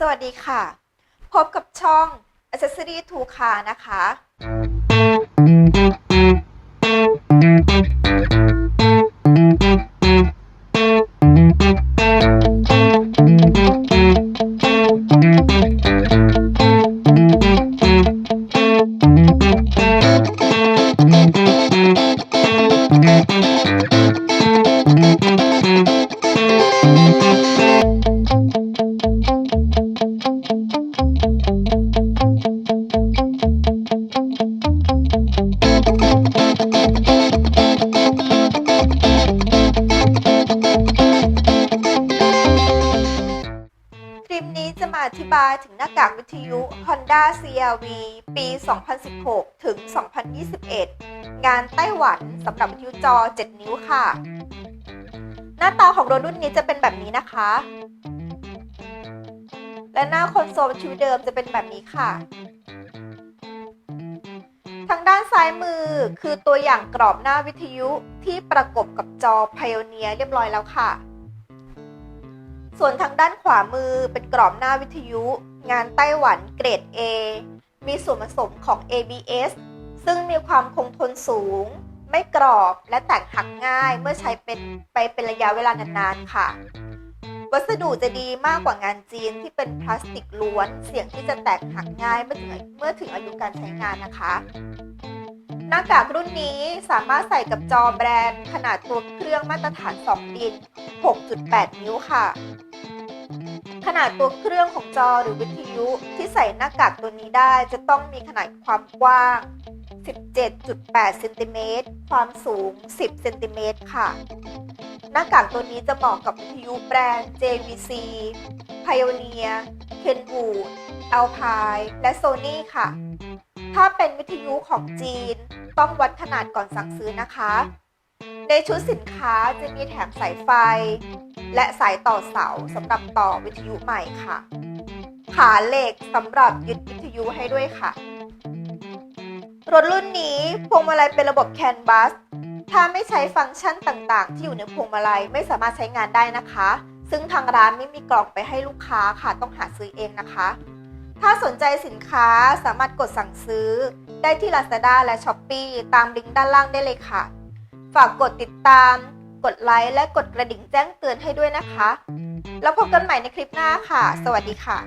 สวัสดีค่ะ พบกับช่อง Accessory to Car นะคะค อธิบายถึงหน้ากากวิทยุ Honda CRV ปี 2016 ถึง 2021 งานไต้หวันสำหรับวิทยุจอ 7 นิ้วค่ะ หน้าตาของรถรุ่นนี้จะเป็นแบบนี้นะคะ และหน้าคอนโซลวิทยุเดิมจะเป็นแบบนี้ค่ะ ทางด้านซ้ายมือคือตัวอย่างกรอบหน้าวิทยุที่ประกบกับจอ Pioneer เรียบร้อยแล้วค่ะ ส่วนทางด้านขวามือเป็นกรอบหน้าวิทยุ งานไต้หวันเกรด A มีส่วนผสมของ ABS ซึ่งมีความคงทนสูง ไม่กรอบและแตกหักง่ายเมื่อใช้เป็นไปเป็นระยะเวลานานๆค่ะ วัสดุจะดีมากกว่างานจีนที่เป็นพลาสติกล้วน เสี่ยงที่จะแตกหักง่ายเมื่อถึงเมื่อถึงอายุการใช้งานนะคะ หน้ากากรุ่นนี้สามารถใส่กับจอแบรนด์ ขนาดตัวเครื่องมาตรฐาน 2 ดิน 6.8 นิ้วค่ะ ขนาดตัวเครื่องของจอหรือวิทยุที่ใส่หน้ากากตัวนี้ได้จะต้องมีขนาดความกว้าง 17.8 เซนติเมตร ความสูง 10 เซนติเมตรค่ะ หน้ากากตัวนี้จะเหมาะกับวิทยุแบรนด์ JVC Pioneer Kenwood Alpine และ Sony ค่ะ ถ้าเป็นวิทยุของจีนต้องวัดขนาดก่อนสั่งซื้อนะคะ ในชุดสินค้าจะมีแถมสายไฟ และสายต่อเสาสำหรับต่อวิทยุใหม่ค่ะ ขาเหล็กสำหรับยึดวิทยุให้ด้วยค่ะ รถรุ่นนี้พวงมาลัยเป็นระบบแคนบัส ถ้าไม่ใช้ฟังก์ชันต่างๆ ที่อยู่ในพวงมาลัยไม่สามารถใช้งานได้นะคะ ซึ่งทางร้านไม่มีกล่องไปให้ลูกค้าค่ะต้องหาซื้อเองนะคะ ถ้าสนใจสินค้าสามารถกดสั่งซื้อ ได้ที่ Lazada และ Shopee ตามลิงก์ด้านล่างได้เลยค่ะ ฝากกดติดตาม กดไลค์และกดกระดิ่งแจ้งเตือนให้ด้วยนะคะ แล้วพบกันใหม่ในคลิปหน้าค่ะ สวัสดีค่ะ